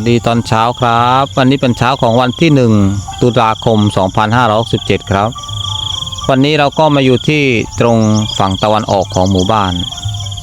วัสดีตอนเช้าครับ วันนี้เป็นเช้าของวันที่ 1 ตุลาคม 2567 ครับ วันนี้เราก็มาอยู่ที่ตรงฝั่งตะวันออกของหมู่บ้าน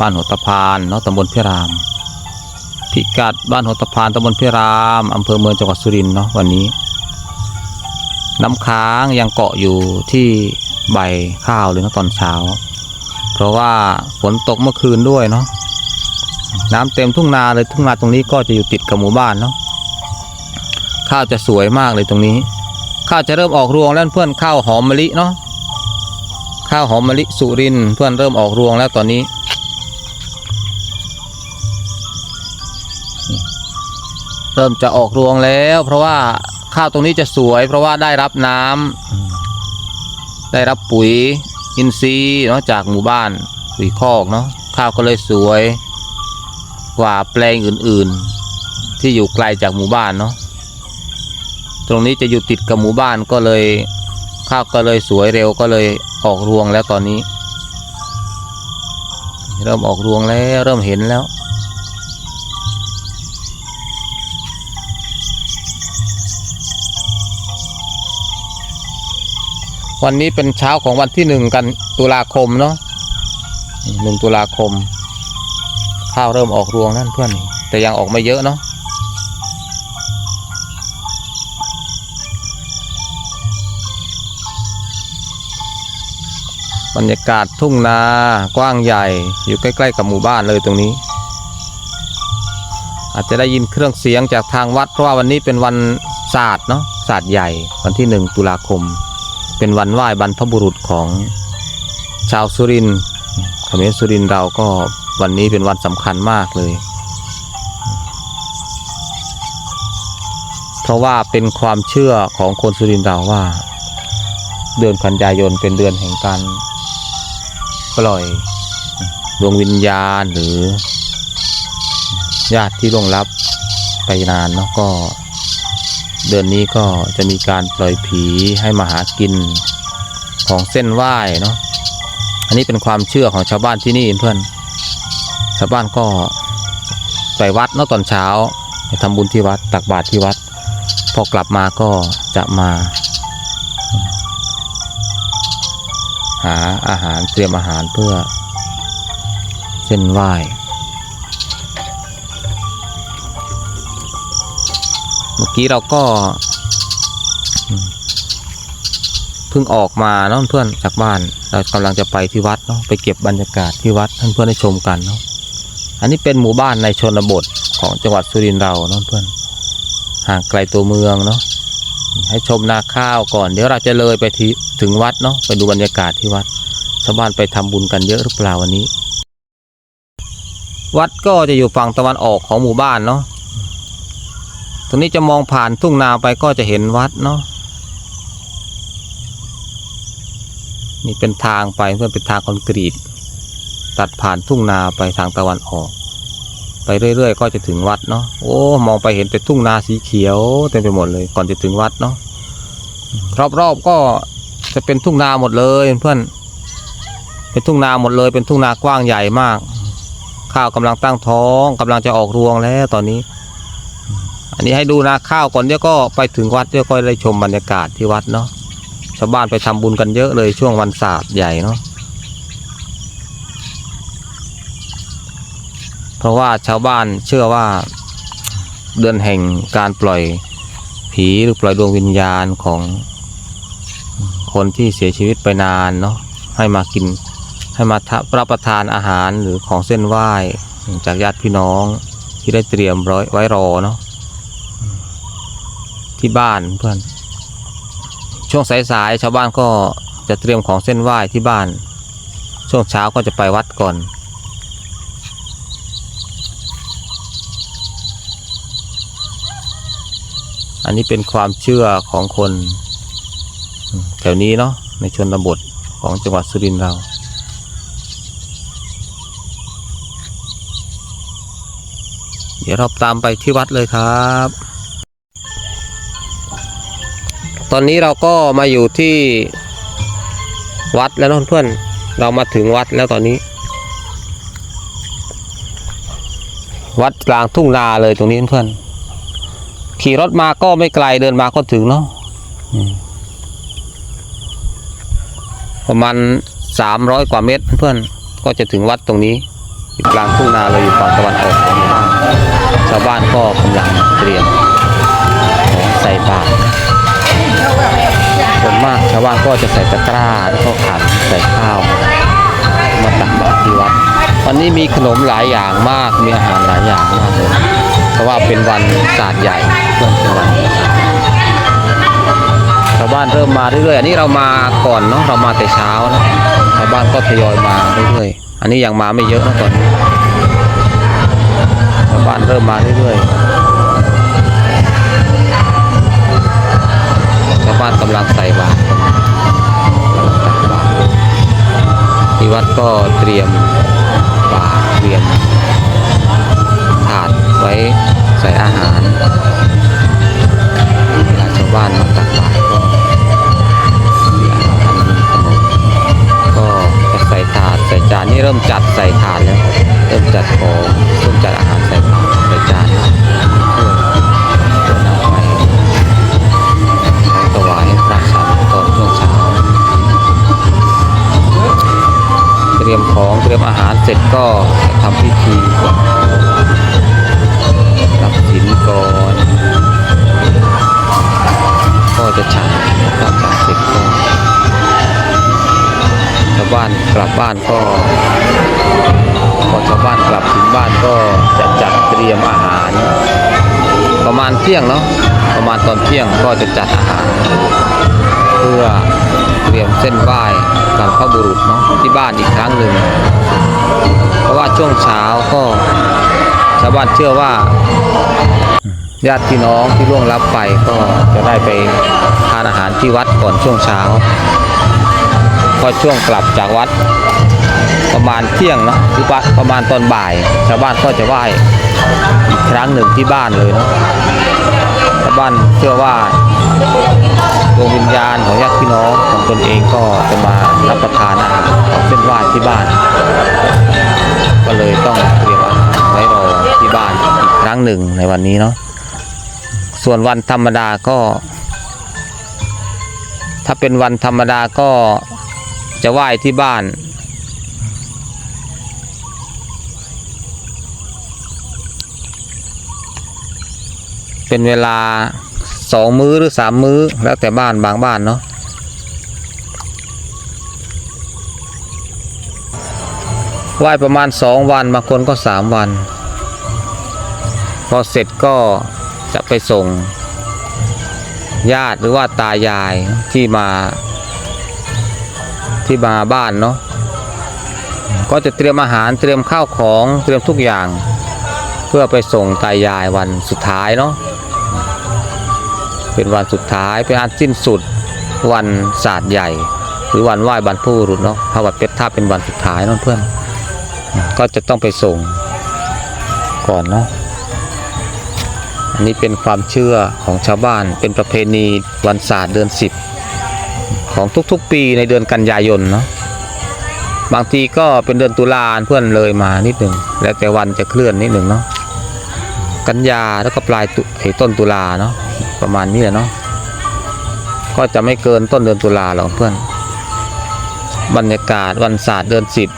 บ้านหัวตะพานเนาะตำบลพิราม พิกัดบ้านหัวตะพานตำบลพิรามอำเภอเมืองจังหวัดสุรินทร์เนาะวันนี้ น้ำค้างยังเกาะอยู่ที่ใบข้าวเลยเนาะตอนเช้า เพราะว่าฝนตกเมื่อคืนด้วยเนาะ น้ำเต็มทุ่งนาเลยทุ่งนาตรงนี้ก็จะอยู่ติดกับหมู่บ้านเนาะข้าวจะสวยมากเลยตรงนี้ ข้าวจะเริ่มออกรวงแล้วเพื่อนข้าวหอมมะลิเนาะข้าวหอมมะลิสุรินเพื่อนเริ่มออกรวงแล้วตอนนี้ เริ่มจะออกรวงแล้ว เพราะว่าข้าวตรงนี้จะสวย เพราะว่าได้รับน้ำได้รับปุ๋ยอินทรีย์เนาะจากหมู่บ้านปุ๋ยคอกเนาะข้าวก็เลยสวย กว่าแปลงอื่นๆ ที่อยู่ไกลจากหมู่บ้านเนาะตรงนี้จะอยู่ติดกับหมู่บ้านก็เลยข้าวก็เลยสวยเร็วก็เลยออกรวงแล้วตอนนี้ เริ่มออกรวงแล้วเริ่มเห็นแล้ว วันนี้เป็นเช้าของวันที่หนึ่งกันตุลาคมเนาะหนึ่งตุลาคม ข้าวเริ่มออกรวงนั่นเพื่อน แต่ยังออกไม่เยอะเนาะบรรยากาศทุ่งนากว้างใหญ่อยู่ใกล้ๆกับหมู่บ้านเลยตรงนี้ อาจจะได้ยินเครื่องเสียงจากทางวัดเพราะว่าวันนี้เป็นวันศาสตร์เนาะศาสตร์ใหญ่วันที่หนึ่งตุลาคม เป็นวันไหว้บรรพบุรุษของชาวสุรินทร์เขมรสุรินทร์เราก็ วันนี้เป็นวันสำคัญมากเลย เพราะว่าเป็นความเชื่อของคนสุรินทร์เราว่า เดือนกันยายนเป็นเดือนแห่งการปล่อยดวงวิญญาณหรือ ญาติที่ล่วงลับไปนานเนาะก็ เดือนนี้ก็จะมีการปล่อยผีให้มาหากินของเส้นไหว้เนาะอันนี้เป็นความเชื่อของชาวบ้านที่นี่เพื่อน ชาวบ้านก็ไปวัดเนาะตอนเช้าไปทำบุญที่วัดตักบาตรที่วัด พอกลับมาก็จะมา หาอาหารเตรียมอาหารเพื่อเส้นไหว้เมื่อกี้เราก็เพิ่งออกมาเนาะเพื่อนจากบ้าน เรากำลังจะไปที่วัดเนาะไปเก็บบรรยากาศที่วัดให้เพื่อนได้ชมกันเนาะ อันนี้เป็นหมู่บ้านในชนบทของจังหวัดสุรินทร์เราเนาะเพื่อนห่างไกลตัวเมืองเนาะให้ชมนาข้าวก่อน เดี๋ยวเราจะเลยไปที่ถึงวัดเนาะไปดูบรรยากาศที่วัดชาวบ้านไปทำบุญกันเยอะหรือเปล่าวันนี้ วัดก็จะอยู่ฝั่งตะวันออกของหมู่บ้านเนาะตรงนี้จะมองผ่านทุ่งนาไปก็จะเห็นวัดเนาะนี่เป็นทางไปเพื่อนเป็นทางคอนกรีต ตัดผ่านทุ่งนาไปทางตะวันออก ไปเรื่อยๆ ก็จะถึงวัดเนาะโอ้ มองไปเห็นแต่ทุ่งนาสีเขียวเต็มไปหมดเลย ก่อนจะถึงวัดเนาะรอบๆก็จะเป็นทุ่งนาหมดเลยเพื่อนเป็นทุ่งนาหมดเลย เป็นทุ่งนากว้างใหญ่มาก ข้าวกำลังตั้งท้องกำลังจะออกรวงแล้วตอนนี้ อันนี้ให้ดูนาข้าวก่อนเดี๋ยวก็ไปถึงวัดเดี๋ยวก็ได้ชมบรรยากาศที่วัดเนาะชาวบ้านไปทำบุญกันเยอะเลยช่วงวันศาสตร์ใหญ่เนาะ เพราะว่าชาวบ้านเชื่อว่าเดือนแห่งการปล่อยผีหรือปล่อยดวงวิญญาณของคนที่เสียชีวิตไปนานเนาะให้มากินให้มารับประทานอาหารหรือของเส้นไหว้จากญาติพี่น้องที่ได้เตรียมร้อยไว้รอเนาะที่บ้านเพื่อนช่วงสายๆชาวบ้านก็จะเตรียมของเส้นไหว้ที่บ้าน ช่วงเช้าก็จะไปวัดก่อน อันนี้เป็นความเชื่อของคนแถวนี้เนาะในชนบทของจังหวัดสุรินทร์เรา เดี๋ยวเราตามไปที่วัดเลยครับ ตอนนี้เราก็มาอยู่ที่วัดแล้วนะเพื่อนๆเรามาถึงวัดแล้วตอนนี้ วัดกลางทุ่งนาเลยตรงนี้เพื่อน ขี่รถมาก็ไม่ไกลเดินมาก็ถึงเนาะประมาณสามร้อยกว่าเมตรเพื่อนก็จะถึงวัดตรงนี้อยู่กลางทุ่งนาเลยอยู่ฝั่งตะวันออกของหมู่บ้านชาวบ้านก็กำลังเตรียมของใส่บาตรส่วนมากชาวบ้านก็จะใส่ตะกร้าแล้วก็ขันใส่ข้าวมาตักบาตรที่วัดวันนี้มีขนมหลายอย่างมากมีอาหารหลายอย่างมากเลย เพราะว่าเป็นวันศาสตร์ใหญ่เพื่อนเป็นวันชาวบ้านเริ่มมาเรื่อยๆอันนี้เรามาก่อนเนาะเรามาแต่เช้านะชาวบ้านก็ทยอยมาเรื่อยๆอันนี้ยังมาไม่เยอะนะก่อนชาวบ้านเริ่มมาเรื่อยๆชาวบ้านกำลังใส่บาตรที่วัดก็เตรียมบาตรเตรียม กลับบ้านก็พอชาวบ้านกลับถึงบ้านก็จะจัดเตรียมอาหาร ประมาณเที่ยงเนาะประมาณตอนเที่ยงก็จะจัดอาหาร เพื่อเตรียมเส้นไหว้บรรพบุรุษเนาะที่บ้านอีกครั้งหนึ่งเพราะว่าช่วงเช้าก็ชาวบ้านเชื่อว่าญาติพี่น้องที่ล่วงลับไปก็จะได้ไปทานอาหารที่วัดก่อนช่วงเช้า พอช่วงกลับจากวัดประมาณเที่ยงนะหรือว่าประมาณตอนบ่าย ชาวบ้านก็จะไหว้อีกครั้งหนึ่งที่บ้านเลยเนาะชาวบ้านเชื่อว่าดวงวิญญาณของญาติพี่น้องของตนเองก็จะมารับประทานอาหารของเส้นไหว้ที่บ้าน ก็เลยต้องเตรียมอาหารไว้รอที่บ้านอีกครั้งหนึ่งในวันนี้เนาะส่วนวันธรรมดาก็ ถ้าเป็นวันธรรมดาก็ จะไหว้ที่บ้าน เป็นเวลาสองมื้อหรือสามมื้อ แล้วแต่บ้านบางบ้านเนาะไหว้ประมาณสองวันบางคนก็สามวัน พอเสร็จก็จะไปส่ง ญาติหรือว่าตายายที่มา ที่มาบ้านเนาะก็จะเตรียมอาหารเตรียมข้าวของเตรียมทุกอย่าง เพื่อไปส่งตายายวันสุดท้ายเนาะเป็นวันสุดท้ายเป็นอันสิ้นสุดวันศาสตร์ใหญ่ หรือวันไหว้บรรพบุรุษเนาะถ้าวัดเพชรถ้าเป็นวันสุดท้ายเนาะเพื่อน ก็จะต้องไปส่งก่อนเนาะอันนี้เป็นความเชื่อของชาวบ้านเป็นประเพณีวันศาสตร์เดือนสิบ ของทุกๆปีในเดือนกันยายนเนาะบางทีก็เป็นเดือนตุลาเพื่อนเลยมานิดหนึ่งแล้วแต่วันจะเคลื่อนนิดหนึ่งเนาะกันยาแล้วก็ปลายตุไอ้ต้นตุลาเนาะประมาณนี้แหละเนาะก็จะไม่เกินต้นเดือนตุลาหรอกเพื่อน บรรยากาศวันศาสตร์เดือนสิบ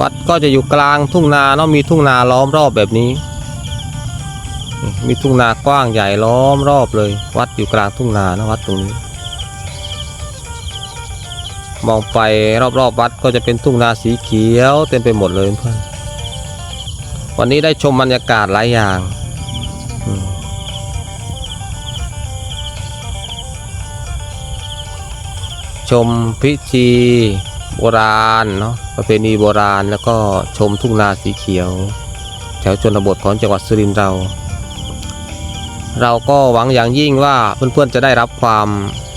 วัดก็จะอยู่กลางทุ่งนาเนาะมีทุ่งนาล้อมรอบแบบนี้ มีทุ่งนากว้างใหญ่ล้อมรอบเลย วัดอยู่กลางทุ่งนานะวัดตรงนี้ มองไปรอบๆวัดก็จะเป็นทุ่งนาสีเขียวเต็มไปหมดเลยเพื่อนวันนี้ได้ชมบรรยากาศหลายอย่างชมพิธีโบราณเนาะประเพณีโบราณแล้วก็ชมทุ่งนาสีเขียว แถวชนบทของจังหวัดสุรินทร์เรา เราก็หวังอย่างยิ่งว่าเพื่อนๆจะได้รับความ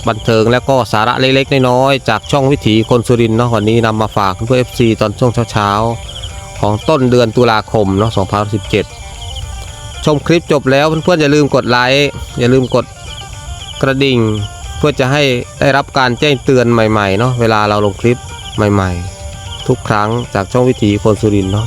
บันเทิงและก็สาระเล็กๆน้อยๆจากช่องวิถีคนสุรินทร์เนาะวันนี้นำมาฝากเพื่อนเอฟซีตอนช่วงเช้าๆ ของต้นเดือนตุลาคมเนาะ2017 ชมคลิปจบแล้วเพื่อนๆอย่าลืมกดไลค์อย่าลืมกดกระดิ่ง เพื่อจะให้ได้รับการแจ้งเตือนใหม่ๆเนาะเวลาเราลงคลิปใหม่ๆ ทุกครั้งจากช่องวิถีคนสุรินทร์เนาะ